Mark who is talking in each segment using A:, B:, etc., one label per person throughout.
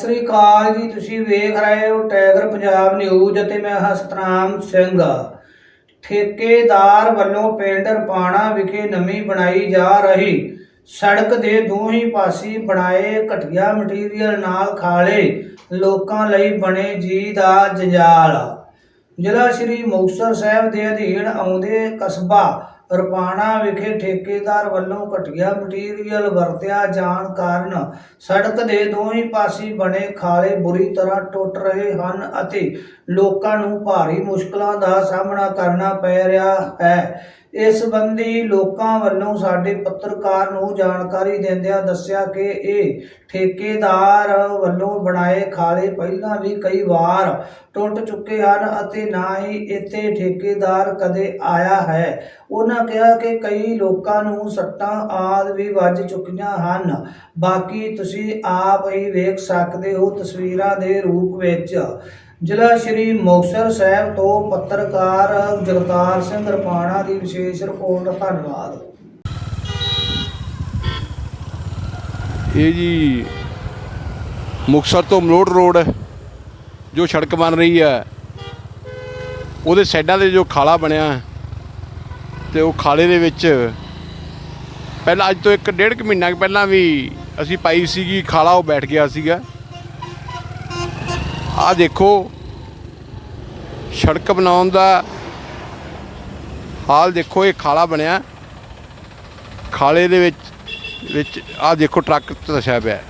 A: ਸਤਿ ਸ੍ਰੀ ਅਕਾਲ ਜੀ, ਤੁਸੀਂ ਵੇਖ ਰਹੇ ਹੋ ਟਾਈਗਰ ਪੰਜਾਬ ਨਿਊਜ਼ ਅਤੇ ਮੈਂ ਹਸਤਰਾਮ ਸਿੰਘ। ਠੇਕੇਦਾਰ ਵੱਲੋਂ ਪਿੰਡ ਰਪਾਣਾ ਵਿਖੇ ਨਵੀਂ ਬਣਾਈ ਜਾ ਰਹੀ ਸੜਕ ਦੇ ਦੋਹੀਂ ਪਾਸੇ ਬਣਾਏ ਘਟੀਆ ਮਟੀਰੀਅਲ ਨਾਲ ਖਾਲੇ ਲੋਕਾਂ ਲਈ ਬਣੇ ਜੀ ਦਾ ਜੰਜਾਲ। ਜ਼ਿਲ੍ਹਾ ਸ਼੍ਰੀ ਮੁਕਤਸਰ ਸਾਹਿਬ ਦੇ ਅਧੀਨ ਆਉਂਦੇ ਕਸਬਾ ਰਪਾਣਾ ਵਿਖੇ ਠੇਕੇਦਾਰ ਵੱਲੋਂ ਘਟੀਆ ਮਟੀਰੀਅਲ ਵਰਤਿਆ ਜਾਣ ਕਾਰਨ ਸੜਕ ਦੇ ਦੋਵੇਂ ਪਾਸੇ ਬਣੇ ਖਾਲੇ ਬੁਰੀ ਤਰ੍ਹਾਂ ਟੁੱਟ ਰਹੇ ਹਨ ਅਤੇ ਲੋਕਾਂ ਨੂੰ ਭਾਰੀ ਮੁਸ਼ਕਲਾਂ ਦਾ ਸਾਹਮਣਾ ਕਰਨਾ ਪੈ ਰਿਹਾ ਹੈ। ਇਸ ਸੰਬੰਧੀ ਲੋਕਾਂ ਵੱਲੋਂ ਸਾਡੇ ਪੱਤਰਕਾਰ ਨੂੰ ਜਾਣਕਾਰੀ ਦਿੰਦਿਆਂ ਦੱਸਿਆ ਕਿ ਇਹ ਠੇਕੇਦਾਰ ਵੱਲੋਂ ਬਣਾਏ ਖਾਲੇ ਪਹਿਲਾਂ ਵੀ ਕਈ ਵਾਰ ਟੁੱਟ ਚੁੱਕੇ ਹਨ ਅਤੇ ਨਾ ਹੀ ਇੱਥੇ ਠੇਕੇਦਾਰ ਕਦੇ ਆਇਆ ਹੈ। ਉਹਨਾਂ ਕਿਹਾ ਕਿ ਕਈ ਲੋਕਾਂ ਨੂੰ ਸੱਟਾਂ ਆਦ ਵੀ ਵੱਜ ਚੁੱਕੀਆਂ ਹਨ। ਬਾਕੀ ਤੁਸੀਂ ਆਪ ਹੀ ਵੇਖ ਸਕਦੇ ਹੋ ਤਸਵੀਰਾਂ ਦੇ ਰੂਪ ਵਿੱਚ ਜ਼ਿਲ੍ਹਾ ਸ਼੍ਰੀ ਮੁਕਤਸਰ ਸਾਹਿਬ ਤੋਂ ਪੱਤਰਕਾਰ ਜਗਤਾਰ ਸਿੰਘ ਰਪਾਣਾ ਦੀ ਵਿਸ਼ੇਸ਼ ਰਿਪੋਰਟ ਧੰਨਵਾਦ।
B: ਇਹ ਜੀ ਮੁਕਤਸਰ ਤੋਂ ਮਲੋਟ ਰੋਡ ਜੋ ਸੜਕ ਬਣ ਰਹੀ ਹੈ। ਉਹਦੇ ਸਾਈਡਾਂ ਤੇ ਜੋ ਖਾਲਾ ਬਣਿਆ ਹੈ, ਤੇ ਉਹ ਖਾਲੇ ਦੇ ਵਿੱਚ ਪਹਿਲਾਂ ਅੱਜ ਤੋਂ ਇੱਕ ਡੇਢ ਕੁ ਮਹੀਨਾ ਕੁ ਪਹਿਲਾਂ ਵੀ ਅਸੀਂ ਪਾਈ ਸੀਗੀ ਖਾਲਾ ਉਹ ਬੈਠ ਗਿਆ ਸੀਗਾ। ਆਹ ਦੇਖੋ, ਸੜਕ ਬਣਾਉਣ ਦਾ ਹਾਲ ਦੇਖੋ, ਇਹ ਖਾਲਾ ਬਣਿਆ। ਖਾਲੇ ਦੇ ਵਿੱਚ ਵਿੱਚ ਆਹ ਦੇਖੋ, ਟਰੱਕ ਤਸਿਆ ਪਿਆ।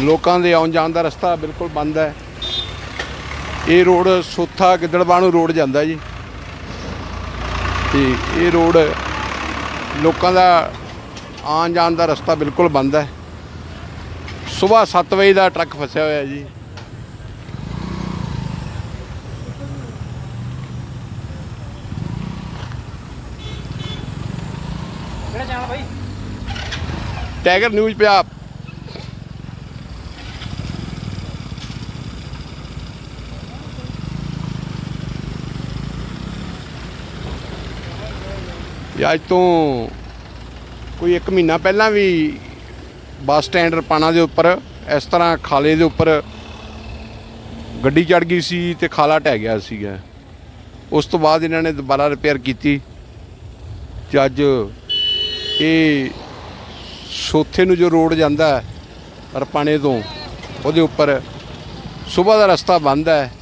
B: ਲੋਕਾਂ ਦੇ ਆਉਣ ਜਾਣ ਦਾ ਰਸਤਾ ਬਿਲਕੁਲ ਬੰਦ ਹੈ। ਇਹ ਰੋਡ ਸੋਥਾ ਗਿੱਦੜਬਾਣੂ ਰੋਡ ਜਾਂਦਾ ਜੀ। ਤੇ ਇਹ ਰੋਡ ਲੋਕਾਂ ਦਾ ਆਉਣ ਜਾਣ ਦਾ ਰਸਤਾ ਬਿਲਕੁਲ ਬੰਦ ਹੈ। ਸਵੇਰ 7 ਵਜੇ ਦਾ ਟਰੱਕ ਫਸਿਆ ਹੋਇਆ ਜੀ।
C: ਕਿਹੜਾ ਚੈਨਲ ਬਾਈ?
B: ਟਾਈਗਰ ਨਿਊਜ਼ ਪੰਜਾਬ ਅੱਜ ਤੋਂ ਕੋਈ 1 ਮਹੀਨਾ ਪਹਿਲਾਂ ਵੀ ਬੱਸ ਸਟੈਂਡ ਰਪਾਣਾ ਦੇ ਉੱਪਰ, ਇਸ ਤਰ੍ਹਾਂ ਖਾਲੇ ਦੇ ਉੱਪਰ ਗੱਡੀ ਚੜ ਗਈ ਸੀ ਤੇ ਖਾਲਾ ਢਹਿ ਗਿਆ ਸੀਗਾ। ਉਸ ਤੋਂ ਬਾਅਦ ਇਹਨਾਂ ਨੇ ਦੁਬਾਰਾ ਰਿਪੇਅਰ ਕੀਤੀ। ਤੇ ਅੱਜ ਇਹ ਸੋਥੇ ਨੂੰ ਜੋ ਰੋਡ ਜਾਂਦਾ ਰਪਾਣੇ ਤੋਂ, ਉਹਦੇ ਉੱਪਰ ਸਵੇਰ ਦਾ ਰਸਤਾ ਬੰਦ ਹੈ।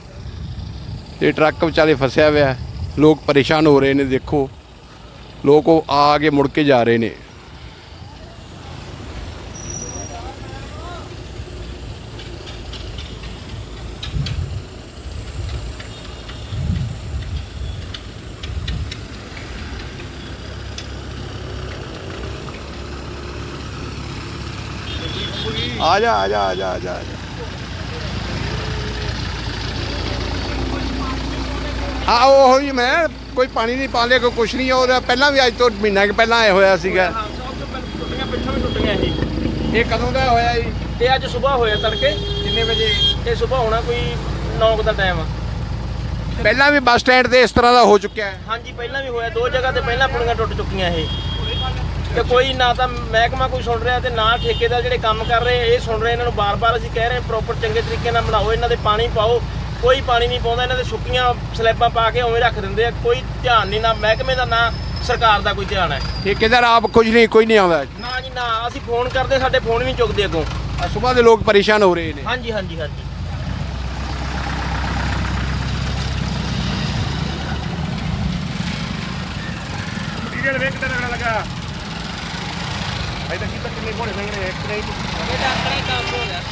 B: ਤੇ ਟਰੱਕ ਵਿਚਾਲੇ ਫਸਿਆ ਹੋਇਆ ਲੋਕ ਪਰੇਸ਼ਾਨ ਹੋ ਰਹੇ ਨੇ, ਦੇਖੋ। ਲੋਕ ਉਹ ਆ ਕੇ ਮੁੜ ਕੇ ਜਾ ਰਹੇ ਨੇ। ਆ ਜਾ ਆ ਜਾ ਆ ਜਾ ਆ ਜਾ। ਆ ਉਹ ਹੀ ਮੈਂ ਕੋਈ ਪਾਣੀ ਨਹੀਂ ਪਾ ਲਿਆ ਕੋਈ ਕੁਛ ਨਹੀਂ ਉਹਦਾ ਪਹਿਲਾਂ ਵੀ ਅੱਜ ਤੋਂ ਮਹੀਨਾ ਕੁ ਪਹਿਲਾਂ ਆਇਆ ਹੋਇਆ ਸੀਗਾ।
C: ਹਾਂ ਟੁੱਟੀਆਂ ਪਿੱਛੋਂ ਵੀ ਟੁੱਟੀਆਂ ਇਹ
B: ਇਹ ਕਦੋਂ ਦਾ ਹੋਇਆ ਜੀ?
C: ਤੇ ਅੱਜ ਸਵੇਰ ਹੋਇਆ ਤੜਕੇ
B: ਕਿੰਨੇ ਵਜੇ
C: ਤੇ ਸਵੇਰ ਹੋਣਾ ਕੋਈ 9 ਦਾ ਟਾਈਮ ਆ।
B: ਪਹਿਲਾਂ ਵੀ ਬੱਸ ਸਟੈਂਡ ਤੇ ਇਸ ਤਰ੍ਹਾਂ ਦਾ ਹੋ ਚੁੱਕਿਆ ਹੈ?
C: ਹਾਂਜੀ ਪਹਿਲਾਂ ਵੀ ਹੋਇਆ ਦੋ ਜਗ੍ਹਾ ਤੇ ਪਹਿਲਾਂ ਪੁਲੀਆਂ ਟੁੱਟ ਚੁੱਕੀਆਂ ਇਹ। ਤੇ ਕੋਈ ਨਾ ਤਾਂ ਮਹਿਕਮਾ ਕੋਈ ਸੁਣ ਰਿਹਾ ਤੇ ਨਾ ਠੇਕੇਦਾਰ ਜਿਹੜੇ ਕੰਮ ਕਰ ਰਹੇ ਇਹ ਸੁਣ ਰਹੇ ਇਹਨਾਂ ਨੂੰ ਬਾਰ-ਬਾਰ ਅਸੀਂ ਕਹਿ ਰਹੇ ਪ੍ਰੋਪਰ ਚੰਗੇ ਤਰੀਕੇ ਨਾਲ ਬਣਾਓ ਇਹਨਾਂ ਦੇ ਪਾਣੀ ਪਾਓ। ਕੋਈ ਪਾਣੀ ਨਹੀਂ ਪਾਉਂਦਾ ਇਹਨਾਂ ਦੇ ਸੁੱਕੀਆਂ ਸਲੈਬਾਂ ਪਾ ਕੇ ਉਵੇਂ ਰੱਖ ਦਿੰਦੇ ਆ। ਕੋਈ ਧਿਆਨ ਨਹੀਂ ਨਾ ਮਹਿਕਮੇ ਦਾ ਨਾ ਸਰਕਾਰ ਦਾ ਕੋਈ ਧਿਆਨ ਹੈ।
B: ਠੇਕੇਦਾਰ ਆਪ ਕੁਝ ਨਹੀਂ ਕੋਈ ਨਹੀਂ ਆਉਂਦਾ।
C: ਨਾ ਜੀ ਨਾ ਅਸੀਂ ਫੋਨ ਕਰਦੇ ਸਾਡੇ ਫੋਨ ਵੀ ਚੁੱਕਦੇ ਅੱਗੋਂ।
B: ਸਵੇਰ ਦੇ ਲੋਕ ਪਰੇਸ਼ਾਨ ਹੋ ਰਹੇ ਨੇ।
C: ਹਾਂਜੀ ਹਾਂਜੀ ਹਾਂਜੀ।
B: ਮਟੀਰੀਅਲ ਵੇਖ ਕਿੰਨਾ ਲੱਗਣਾ ਲੱਗਾ। ਅਜੇ ਤੱਕ ਕਿੰਨੇ ਘੋੜੇ ਸੰਗਣੇ ਇੱਕ ਨਹੀਂ
C: ਇਹ ਤਾਂ ਆਪਣਾ ਹੀ ਕੰਮ ਹੋ ਗਿਆ